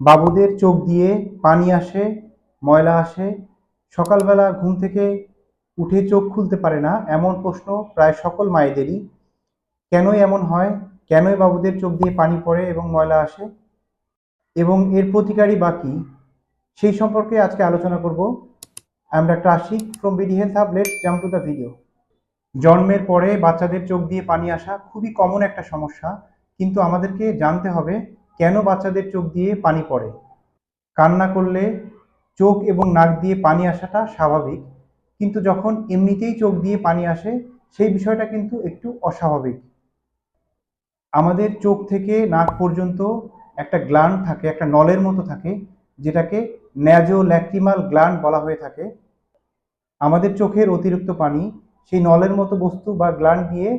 বাবুদের চোখ দিয়ে পানি আসে, ময়লা আসে। সকালবেলা ঘুম থেকে উঠে চোখ খুলতে পারে না, এমন প্রশ্ন প্রায় সকল মায়েদেরই। কেনই এমন হয়? কেনই বাবুদের চোখ দিয়ে পানি পড়ে এবং ময়লা আসে? এবং এর প্রতিকারই বাকি সেই সম্পর্কে আজকে আলোচনা করব। Doctor Ashik from BD health hub let's jump to the video জন্মের পরে বাচ্চাদের চোখ দিয়ে পানি আসা খুবই কমন একটা সমস্যা, কিন্তু আমাদেরকে জানতে হবে কেন বাচ্চাদের চোখ দিয়ে পানি পড়ে? কান্না করলে চোখ এবং নাক দিয়ে পানি আসাটা স্বাভাবিক, কিন্তু যখন এমনিতেই চোখ দিয়ে পানি আসে, সেই বিষয়টা কিন্তু একটু অস্বাভাবিক। আমাদের চোখ থেকে নাক পর্যন্ত একটা গ্ল্যান্ড থাকে, একটা নলের মতো থাকে, যেটাকে ন্যাজো ল্যাক্রিমাল গ্ল্যান্ড বলা হয়ে থাকে। আমাদের চোখের অতিরিক্ত পানি সেই নলের মতো বস্তু বা গ্ল্যান্ড দিয়ে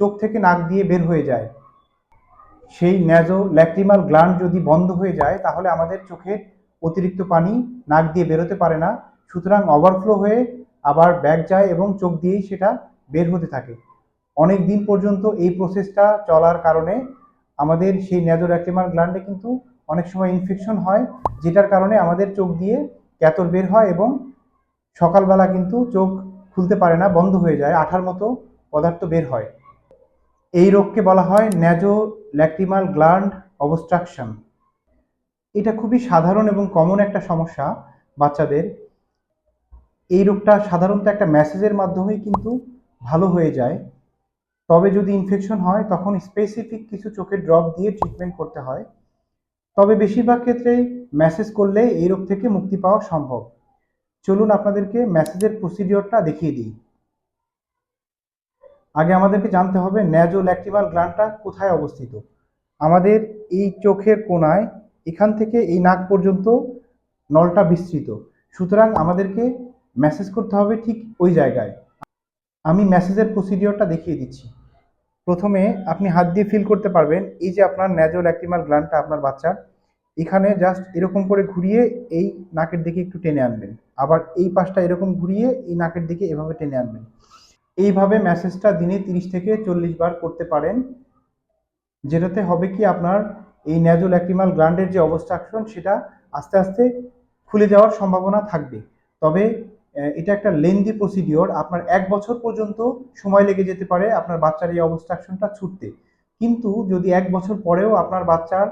চোখ থেকে নাক দিয়ে বের হয়ে যায়। সেই ন্যাজো ল্যাক্রিমাল গ্ল্যান্ড যদি বন্ধ হয়ে যায়, তাহলে আমাদের চোখের অতিরিক্ত পানি নাক দিয়ে বেরোতে পারে না। সুতরাং ওভারফ্লো হয়ে আবার ব্যাগ যায় এবং চোখ দিয়েই সেটা বের হতে থাকে। অনেক দিন পর্যন্ত এই প্রসেসটা চলার কারণে আমাদের সেই ন্যাজো ল্যাক্রিমাল গ্ল্যান্ডে কিন্তু অনেক সময় ইনফেকশন হয়, যেটার কারণে আমাদের চোখ দিয়ে ক্যাতর বের হয় এবং সকালবেলা কিন্তু চোখ খুলতে পারে না, বন্ধ হয়ে যায়, আঠার মতো পদার্থ বের হয়। এই রোগকে বলা হয় ন্যাজো ল্যাক্রিমাল গ্ল্যান্ড অবস্ট্রাকশন এটা খুবই সাধারণ এবং কমন একটা সমস্যা বাচ্চাদের। এই রোগটা সাধারণত একটা মেসেজের মাধ্যমেই কিন্তু ভালো হয়ে যায়। তবে যদি ইনফেকশন হয়, তখন স্পেসিফিক কিছু চোখের ড্রপ দিয়ে ট্রিটমেন্ট করতে হয়। তবে বেশিরভাগ ক্ষেত্রেই মেসেজ করলে এই রোগ থেকে মুক্তি পাওয়া সম্ভব। চলুন আপনাদেরকে মেসেজের প্রসিডিওরটা দেখিয়ে দিই। আগে আমাদেরকে জানতে হবে ন্যাজো ল্যাক্রিমাল গ্ল্যান্ডটা কোথায় অবস্থিত। আমাদের এই চোখের কোনায় এখান থেকে এই নাক পর্যন্ত নলটা বিস্তৃত। সুতরাং আমাদেরকে মেসেজ করতে হবে ঠিক ওই জায়গায়। আমি মেসেজের প্রসিডিওরটা দেখিয়ে দিচ্ছি। প্রথমে আপনি হাত দিয়ে ফিল করতে পারবেন, এই যে আপনার ন্যাজো ল্যাক্রিমাল গ্ল্যান্ডটা আপনার বাচ্চার, এখানে জাস্ট এরকম করে ঘুরিয়ে এই নাকের দিকে একটু টেনে আনবেন। আবার এই পাশটা এরকম ঘুরিয়ে এই নাকের দিকে এভাবে টেনে আনবেন। এইভাবে ম্যাসেজটা দিনে তিরিশ থেকে চল্লিশ বার করতে পারেন। যেটাতে হবে কি আপনার এই ন্যাজো ল্যাক্রিমাল গ্ল্যান্ডের যে অবস্ট্রাকশন, সেটা আস্তে আস্তে খুলে যাওয়ার সম্ভাবনা থাকবে। তবে এটা একটা লেন্দি প্রসিডিওর আপনার এক বছর পর্যন্ত সময় লেগে যেতে পারে আপনার বাচ্চার এই অবস্ট্রাকশনটা ছুটতে। কিন্তু যদি এক বছর পরেও আপনার বাচ্চার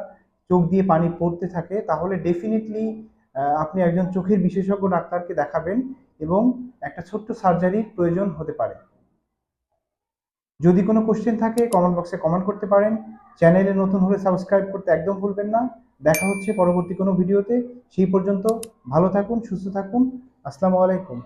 চোখ দিয়ে পানি পড়তে থাকে, তাহলে ডেফিনেটলি আপনি একজন চোখের বিশেষজ্ঞ ডাক্তারকে দেখাবেন এবং একটা ছোট্ট সার্জারির প্রয়োজন হতে পারে। যদি কোনো কোশ্চেন থাকে কমেন্ট বক্সে কমেন্ট করতে পারেন। চ্যানেলে নতুন হলে সাবস্ক্রাইব করতে একদম ভুলবেন না। দেখা হচ্ছে পরবর্তী কোনো ভিডিওতে সেই পর্যন্ত ভালো থাকুন, সুস্থ থাকুন। আসসালামু আলাইকুম।